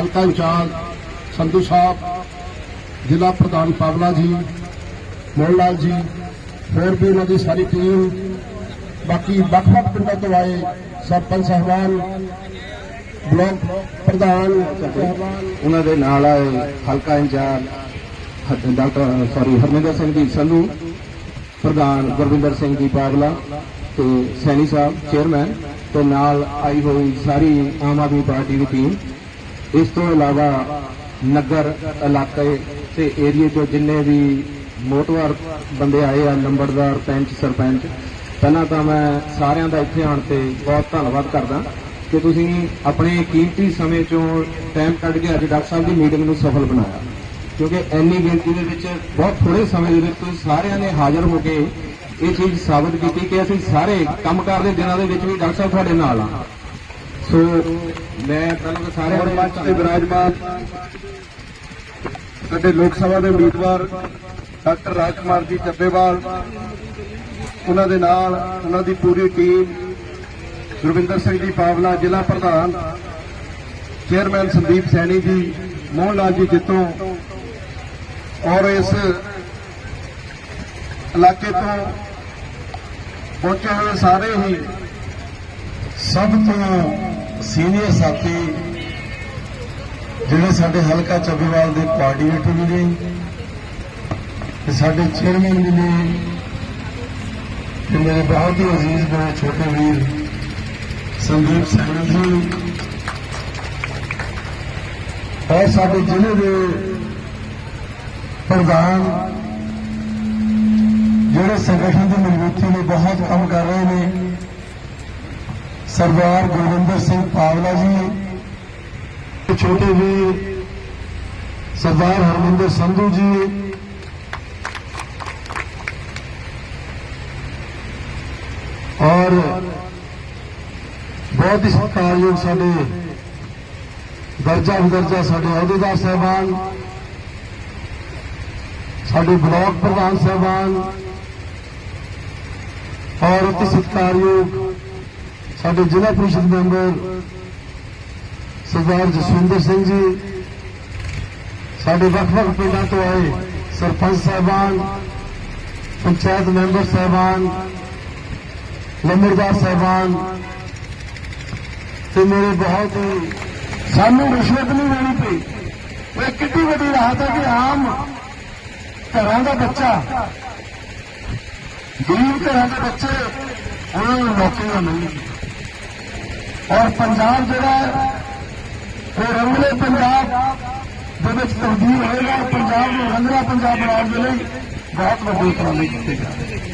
ਹਲਕਾ ਇੰਚਾਰਜ ਸੰਧੂ ਸਾਹਿਬ, ਜ਼ਿਲ੍ਹਾ ਪ੍ਰਧਾਨ ਪਾਵਲਾ ਜੀ, ਮੋਹਨ ਲਾਲ ਜੀ, ਹੋਰ ਵੀ ਉਹਨਾਂ ਦੀ ਸਾਰੀ ਟੀਮ ਬਾਕੀ ਵੱਖ-ਵੱਖ ਪਿੰਡਾਂ ਤੋਂ ਆਏ ਸਰਪੰਚ ਸਾਹਿਬਾਨ, ਬਲਾਕ ਪ੍ਰਧਾਨ ਸਾਹਿਬਾਨ ਉਹਨਾਂ ਦੇ ਨਾਲ ਆਏ ਹਲਕਾ ਇੰਚਾਰਜ, ਹ- ਡਾਕਟਰ ਸੌਰੀ ਹਰਮਿੰਦਰ ਸਿੰਘ ਜੀ, ਸੰਧੂ, ਪ੍ਰਧਾਨ ਗੁਰਵਿੰਦਰ ਸਿੰਘ ਜੀ ਪਾਵਲਾ ਤੇ ਸੈਣੀ ਸਾਹਿਬ ਚੇਅਰਮੈਨ ਤੇ ਨਾਲ ਆਈ ਹੋਈ ਸਾਰੀ ਆਮ ਆਦਮੀ ਪਾਰਟੀ ਦੀ ਟੀਮ ਇਸ ਤੋਂ ਇਲਾਵਾ ਨਗਰ ਇਲਾਕੇ ਤੇ ਏਰੀਏ ਤੋਂ ਜਿੰਨੇ ਵੀ ਮੋਟਵਾਰ ਬੰਦੇ ਆਏ ਆ ਨੰਬਰਦਾਰ ਪੈਂਚ, ਸਰਪੰਚ, ਪਹਿਲਾਂ ਤਾਂ ਮੈਂ ਸਾਰਿਆਂ ਦਾ ਇੱਥੇ ਆਉਣ ਤੇ ਬਹੁਤ ਧੰਨਵਾਦ ਕਰਦਾ ਕਿ ਤੁਸੀਂ ਆਪਣੇ ਕੀਮਤੀ ਸਮੇਂ ਚੋਂ ਟਾਈਮ ਕੱਢ ਕੇ ਅੱਜ ਡਾਕਟਰ ਸਾਹਿਬ ਦੀ ਮੀਟਿੰਗ ਨੂੰ ਸਫਲ ਬਣਾਇਆ। ਕਿਉਂਕਿ ਇੰਨੀ ਗਿਣਤੀ ਦੇ ਵਿੱਚ ਬਹੁਤ ਥੋੜੇ ਸਮੇਂ ਦੇ ਵਿੱਚ ਤੁਸੀਂ ਸਾਰਿਆਂ ਨੇ ਹਾਜ਼ਰ ਹੋ ਕੇ ਇਹ ਚੀਜ਼ ਸਾਬਤ ਕੀਤੀ ਕਿ ਅਸੀਂ ਸਾਰੇ ਕੰਮਕਾਰ ਦੇ ਦਿਨਾਂ ਦੇ ਵਿੱਚ ਵੀ ਡਾਕਟਰ ਸਾਹਿਬ ਤੁਹਾਡੇ ਨਾਲ ਆ। ਸੋ ਮੈਂ ਪਹਿਲਾਂ ਤਾਂ ਸਾਰਿਆਂ ਦੇ ਮੰਚ ਤੇ ਵਿਰਾਜਮਾਨ ਸਾਡੇ ਲੋਕ ਸਭਾ ਦੇ ਉਮੀਦਵਾਰ, ਡਾਕਟਰ ਰਾਜਕੁਮਾਰ ਜੀ ਚੱਬੇਵਾਲ ਉਹਨਾਂ ਦੇ ਨਾਲ ਉਹਨਾਂ ਦੀ ਪੂਰੀ ਟੀਮ, ਗੁਰਵਿੰਦਰ ਸਿੰਘ ਜੀ ਪਾਵਲਾ, ਜ਼ਿਲ੍ਹਾ ਪ੍ਰਧਾਨ, ਚੇਅਰਮੈਨ ਸੰਦੀਪ ਸੈਣੀ ਜੀ, ਮੋਹਨ ਲਾਲ ਜੀ ਜਿੱਤੋਂ, ਔਰ ਇਸ ਇਲਾਕੇ ਤੋਂ ਪਹੁੰਚੇ ਹੋਏ ਸਾਰੇ ਹੀ ਸਭ ਤੋਂ ਸੀਨੀਅਰ ਸਾਥੀ ਜਿਹੜੇ ਸਾਡੇ ਹਲਕਾ ਚੱਬੇਵਾਲ ਦੇ ਕੋਆਰਡੀਨੇਟਰ ਵੀ ਨੇ ਤੇ ਸਾਡੇ ਚੇਅਰਮੈਨ ਵੀ ਨੇ ਤੇ ਮੇਰੇ ਬਹੁਤ ਹੀ ਅਜ਼ੀਜ਼ ਮੇਰੇ ਛੋਟੇ ਵੀਰ ਸੰਦੀਪ ਸੈਣੀ ਜੀ। ਔਰ ਸਾਡੇ ਜ਼ਿਲ੍ਹੇ ਦੇ ਪ੍ਰਧਾਨ ਜਿਹੜੇ ਸੰਗਠਨ ਦੀ ਮਜ਼ਬੂਤੀ ਲਈ ਬਹੁਤ ਕੰਮ ਕਰ ਰਹੇ ਨੇ। ਸਰਦਾਰ ਗੁਰਵਿੰਦਰ ਸਿੰਘ ਪਾਵਲਾ ਜੀ। ਛੋਟੇ ਵੀਰ ਸਰਦਾਰ ਹਰਮਿੰਦਰ ਸੰਧੂ ਜੀ। ਔਰ ਬਹੁਤ ਹੀ ਸਤਿਕਾਰਯੋਗ ਸਾਡੇ ਦਰਜਾ ਬਦਰਜਾ ਸਾਡੇ ਅਹੁਦੇਦਾਰ ਸਾਹਿਬਾਨ, ਸਾਡੇ ਬਲਾਕ ਪ੍ਰਧਾਨ ਸਾਹਿਬਾਨ। ਔਰ ਅਤੀ ਸਤਿਕਾਰਯੋਗ ਸਾਡੇ ਜ਼ਿਲ੍ਹਾ ਪ੍ਰੀਸ਼ਦ ਮੈਂਬਰ ਸਰਦਾਰ ਜਸਵਿੰਦਰ ਸਿੰਘ ਜੀ, ਸਾਡੇ ਵੱਖ-ਵੱਖ ਪਿੰਡਾਂ ਤੋਂ ਆਏ ਸਰਪੰਚ ਸਾਹਿਬਾਨ, ਪੰਚਾਇਤ ਮੈਂਬਰ ਸਾਹਿਬਾਨ ਲੰਬਰਦਾਰ ਸਾਹਿਬਾਨ ਤੇ ਮੇਰੇ ਬਹੁਤ ਹੀ ਸਾਨੂੰ ਰਿਸ਼ਵਤ ਨਹੀਂ ਲੈਣੀ ਪਈ। ਇਹ ਕਿੰਨੀ ਵੱਡੀ ਰਾਹਤ ਹੈ ਕਿ ਆਮ ਘਰਾਂ ਦਾ ਬੱਚਾ, ਗਰੀਬ ਘਰਾਂ ਦੇ ਬੱਚੇ, ਉਹਨਾਂ ਨੂੰ ਨੌਕਰੀਆਂ ਮਿਲਣਗੀਆਂ। ਔਰ ਪੰਜਾਬ ਜਿਹੜਾ ਹੈ, ਉਹ ਰੰਗਲੇ ਪੰਜਾਬ ਦੇ ਵਿੱਚ ਤਬਦੀਲ ਹੋਏਗਾ। ਔਰ ਪੰਜਾਬ ਨੂੰ ਰੰਗਲਾ ਪੰਜਾਬ ਬਣਾਉਣ ਦੇ ਲਈ ਬਹੁਤ ਵੱਡੇ ਉਪਰਾਲੇ ਕੀਤੇ ਜਾ ਰਹੇ